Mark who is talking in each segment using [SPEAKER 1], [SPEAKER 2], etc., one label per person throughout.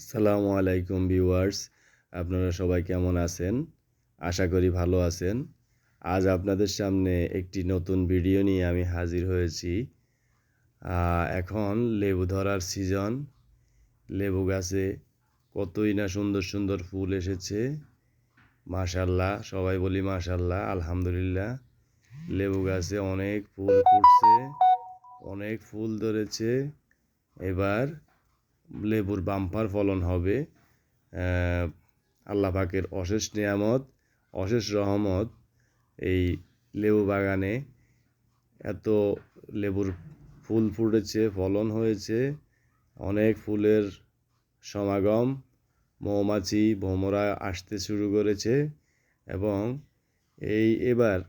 [SPEAKER 1] আসসালামু আলাইকুম ভিউয়ার্স, আপনারা সবাই কেমন আছেন? আশা করি ভালো আছেন। আজ আপনাদের সামনে একটি নতুন ভিডিও নিয়ে আমি হাজির হয়েছি। এখন লেবু ধরার সিজন। লেবু গাছে কতই না সুন্দর সুন্দর ফুল এসেছে। মাশাল্লাহ, সবাই বলি মাশাল্লাহ, আলহামদুলিল্লাহ। লেবু গাছে অনেক ফুল ফুটছে, অনেক ফুল ধরেছে। এবার লেবুর বাম্পার ফলন হবে আল্লাহ পাকের অশেষ নিয়ামত, অশেষ রহমত এই লেবু বাগানে। এত লেবুর ফুল ফুটেছে, ফলন হয়েছে, অনেক ফুলের সমাগম, মৌমাছি, ভোমরা আসতে শুরু করেছে এবং এই এবার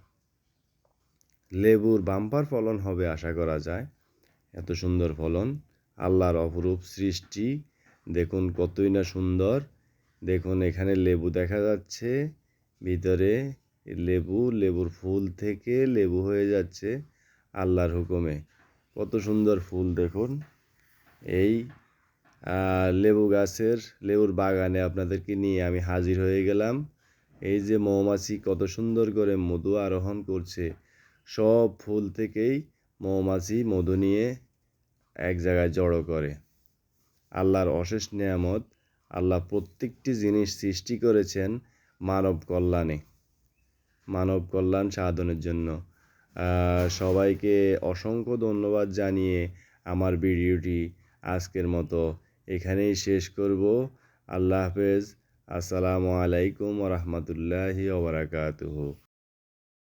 [SPEAKER 1] লেবুর বাম্পার ফলন হবে আশা করা যায়। এত সুন্দর ফলন। আল্লাহর অপরূপ সৃষ্টি। দেখুন কতই না সুন্দর। দেখুন এখানে লেবু দেখা যাচ্ছে। ভিতরে লেবু, লেবুর ফুল থেকে লেবু হয়ে যাচ্ছে আল্লাহর হুকুমে। কত সুন্দর ফুল দেখুন। এই লেবু গাছের, লেবুর বাগানে আপনাদেরকে নিয়ে আমি হাজির হয়ে গেলাম। এই যে মৌমাছি, কত সুন্দর করে মধু আরোহণ করছে। সব ফুল থেকেই মৌমাছি, মধু নিয়ে এক জায়গায় জড়ো করে। আল্লাহর অশেষ নিয়ামত আল্লাহ প্রত্যেকটি জিনিস সৃষ্টি করেছেন মানব কল্যাণে। মানব কল্যাণ সাধনের জন্য। সবাইকে অসংখ্য ধন্যবাদ জানিয়ে আমার ভিডিওটি আজকের মতো এখানেই শেষ করব। আল্লাহ হাফেজ। আসসালামু আলাইকুম রহমতুল্লাহি ওবরাকাতুহু